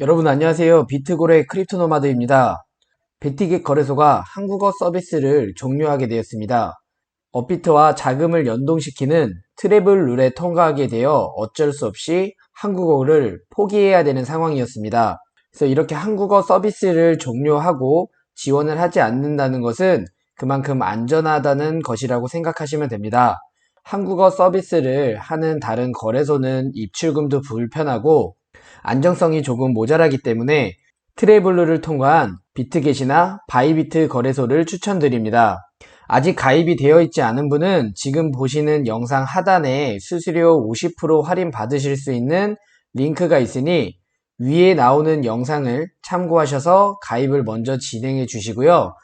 여러분 안녕하세요. 비트고래 크립토노마드입니다. 베티겟 거래소가 한국어 서비스를 종료하게 되었습니다. 업비트와 자금을 연동시키는 트래블 룰에 통과하게 되어 어쩔 수 없이 한국어를 포기해야 되는 상황이었습니다. 그래서 이렇게 한국어 서비스를 종료하고 지원을 하지 않는다는 것은 그만큼 안전하다는 것이라고 생각하시면 됩니다. 한국어 서비스를 하는 다른 거래소는 입출금도 불편하고 안정성이 조금 모자라기 때문에 트래블루를 통과한 비트겟이나 바이비트 거래소를 추천드립니다. 아직 가입이 되어 있지 않은 분은 지금 보시는 영상 하단에 수수료 50% 할인 받으실 수 있는 링크가 있으니 위에 나오는 영상을 참고하셔서 가입을 먼저 진행해 주시고요.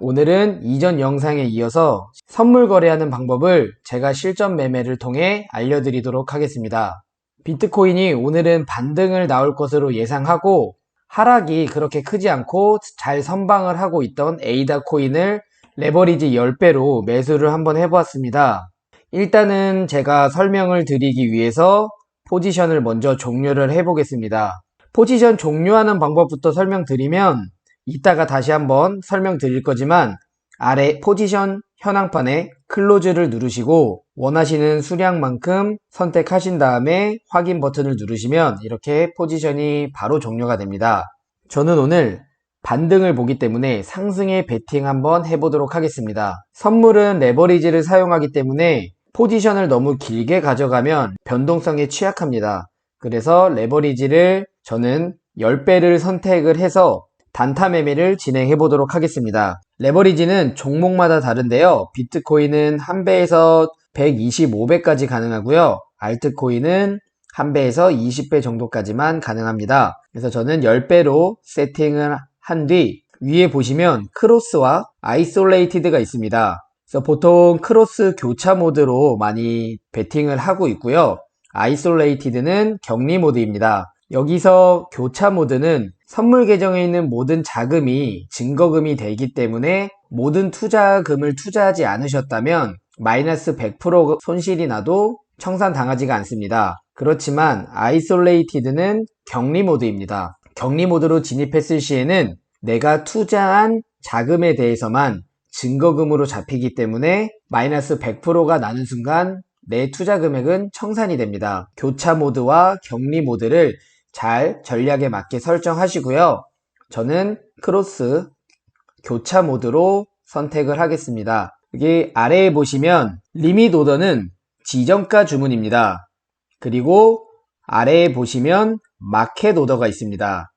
오늘은 이전 영상에 이어서 선물 거래하는 방법을 제가 실전 매매를 통해 알려드리도록 하겠습니다. 비트코인이 오늘은 반등을 나올 것으로 예상하고 하락이 그렇게 크지 않고 잘 선방을 하고 있던 에이다 코인을 레버리지 10배로 매수를 한번 해보았습니다. 일단은 제가 설명을 드리기 위해서 포지션을 먼저 종료를 해보겠습니다. 포지션 종료하는 방법부터 설명드리면 이따가 다시 한번 설명드릴 거지만 아래 포지션 현황판에 클로즈를 누르시고 원하시는 수량만큼 선택하신 다음에 확인 버튼을 누르시면 이렇게 포지션이 바로 종료가 됩니다. 저는 오늘 반등을 보기 때문에 상승에 베팅 한번 해보도록 하겠습니다. 선물은 레버리지를 사용하기 때문에 포지션을 너무 길게 가져가면 변동성에 취약합니다. 그래서 레버리지를 저는 10배를 선택을 해서 단타 매매를 진행해 보도록 하겠습니다. 레버리지는 종목마다 다른데요. 비트코인은 1배에서 125배까지 가능하고요. 알트코인은 1배에서 20배 정도까지만 가능합니다. 그래서 저는 10배로 세팅을 한 뒤 위에 보시면 크로스와 아이솔레이티드가 있습니다. 그래서 보통 크로스 교차 모드로 많이 베팅을 하고 있고요. 아이솔레이티드는 격리 모드입니다. 여기서 교차 모드는 선물 계정에 있는 모든 자금이 증거금이 되기 때문에 모든 투자금을 투자하지 않으셨다면 마이너스 100% 손실이 나도 청산 당하지가 않습니다. 그렇지만 아이솔레이티드는 격리 모드입니다. 격리 모드로 진입했을 시에는 내가 투자한 자금에 대해서만 증거금으로 잡히기 때문에 마이너스 100%가 나는 순간 내 투자 금액은 청산이 됩니다. 교차 모드와 격리 모드를 잘 전략에 맞게 설정하시고요. 저는 크로스 교차 모드로 선택을 하겠습니다. 여기 아래에 보시면 리밋 오더는 지정가 주문입니다. 그리고 아래에 보시면 마켓 오더가 있습니다.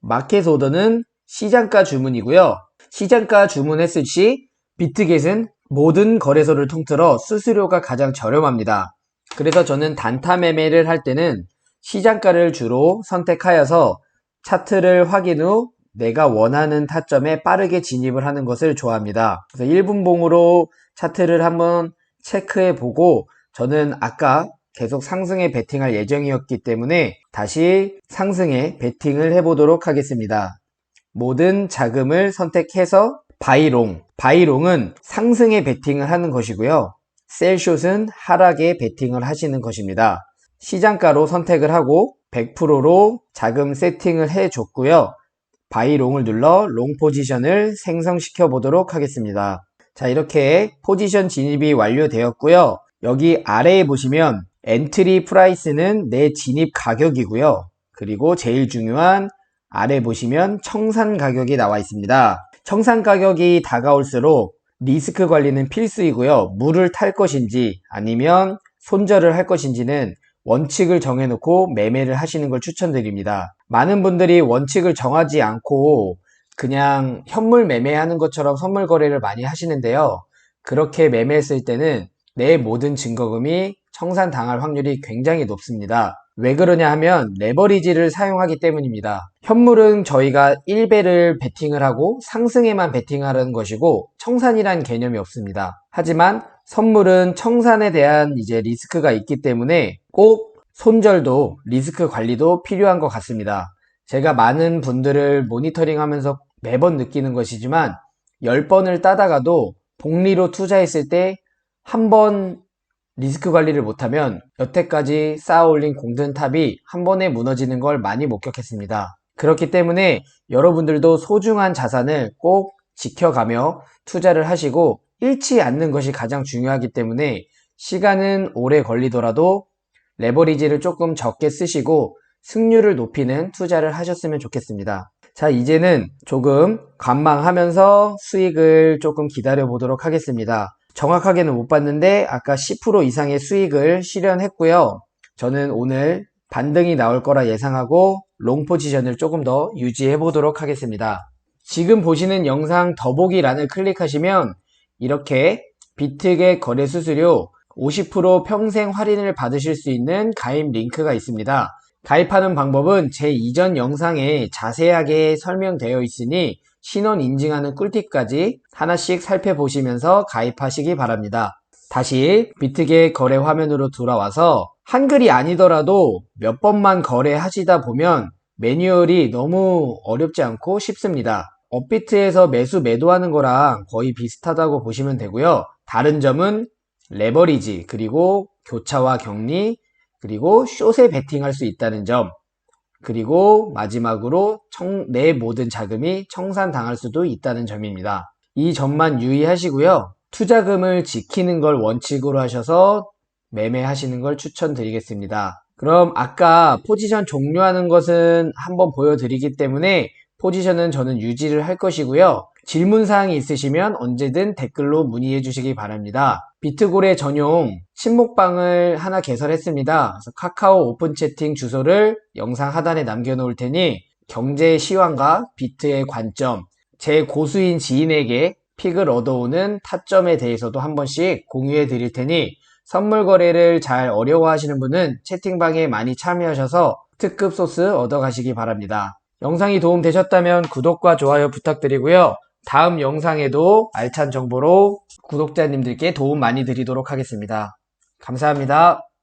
마켓 오더는 시장가 주문이고요. 시장가 주문했을 시 비트겟은 모든 거래소를 통틀어 수수료가 가장 저렴합니다. 그래서 저는 단타 매매를 할 때는 시장가를 주로 선택하여서 차트를 확인 후 내가 원하는 타점에 빠르게 진입을 하는 것을 좋아합니다. 그래서 1분봉으로 차트를 한번 체크해 보고 저는 아까 계속 상승에 베팅할 예정이었기 때문에 다시 상승에 베팅을 해보도록 하겠습니다. 모든 자금을 선택해서 바이롱. 바이롱은 상승에 베팅을 하는 것이고요. 셀숏은 하락에 베팅을 하시는 것입니다. 시장가로 선택을 하고 100%로 자금 세팅을 해 줬고요. 바이롱을 눌러 롱 포지션을 생성시켜 보도록 하겠습니다. 자, 이렇게 포지션 진입이 완료되었고요. 여기 아래에 보시면 엔트리 프라이스는 내 진입 가격이고요. 그리고 제일 중요한 아래 보시면 청산 가격이 나와 있습니다. 청산 가격이 다가올수록 리스크 관리는 필수이고요. 물을 탈 것인지 아니면 손절을 할 것인지는 원칙을 정해놓고 매매를 하시는 걸 추천드립니다. 많은 분들이 원칙을 정하지 않고 그냥 현물 매매하는 것처럼 선물 거래를 많이 하시는데요. 그렇게 매매했을 때는 내 모든 증거금이 청산당할 확률이 굉장히 높습니다. 왜 그러냐 하면 레버리지를 사용하기 때문입니다. 현물은 저희가 1배를 베팅을 하고 상승에만 베팅하는 것이고 청산이란 개념이 없습니다. 하지만 선물은 청산에 대한 이제 리스크가 있기 때문에 꼭 손절도 리스크 관리도 필요한 것 같습니다. 제가 많은 분들을 모니터링 하면서 매번 느끼는 것이지만 10번을 따다가도 복리로 투자했을 때 한 번 리스크 관리를 못하면 여태까지 쌓아 올린 공든 탑이 한 번에 무너지는 걸 많이 목격했습니다. 그렇기 때문에 여러분들도 소중한 자산을 꼭 지켜가며 투자를 하시고 잃지 않는 것이 가장 중요하기 때문에 시간은 오래 걸리더라도 레버리지를 조금 적게 쓰시고 승률을 높이는 투자를 하셨으면 좋겠습니다. 자, 이제는 조금 관망하면서 수익을 조금 기다려 보도록 하겠습니다. 정확하게는 못 봤는데 아까 10% 이상의 수익을 실현했고요. 저는 오늘 반등이 나올 거라 예상하고 롱 포지션을 조금 더 유지해 보도록 하겠습니다. 지금 보시는 영상 더보기란을 클릭하시면 이렇게 비트겟 거래 수수료 50% 평생 할인을 받으실 수 있는 가입 링크가 있습니다. 가입하는 방법은 제 이전 영상에 자세하게 설명되어 있으니 신원 인증하는 꿀팁까지 하나씩 살펴보시면서 가입하시기 바랍니다. 다시 비트겟 거래 화면으로 돌아와서 한글이 아니더라도 몇 번만 거래하시다 보면 매뉴얼이 너무 어렵지 않고 쉽습니다. 업비트에서 매수 매도하는 거랑 거의 비슷하다고 보시면 되고요. 다른 점은 레버리지, 그리고 교차와 격리, 그리고 숏에 베팅할 수 있다는 점, 그리고 마지막으로 청- 내 모든 자금이 청산당할 수도 있다는 점입니다. 이 점만 유의하시고요. 투자금을 지키는 걸 원칙으로 하셔서 매매하시는 걸 추천드리겠습니다. 그럼 아까 포지션 종료하는 것은 한번 보여드리기 때문에 포지션은 저는 유지를 할 것이고요. 질문사항이 있으시면 언제든 댓글로 문의해 주시기 바랍니다. 비트고래 전용 친목방을 하나 개설했습니다. 카카오 오픈 채팅 주소를 영상 하단에 남겨놓을 테니 경제 시황과 비트의 관점, 제 고수인 지인에게 픽을 얻어오는 타점에 대해서도 한 번씩 공유해 드릴 테니 선물 거래를 잘 어려워하시는 분은 채팅방에 많이 참여하셔서 특급 소스 얻어가시기 바랍니다. 영상이 도움되셨다면 구독과 좋아요 부탁드리고요. 다음 영상에도 알찬 정보로 구독자님들께 도움 많이 드리도록 하겠습니다. 감사합니다.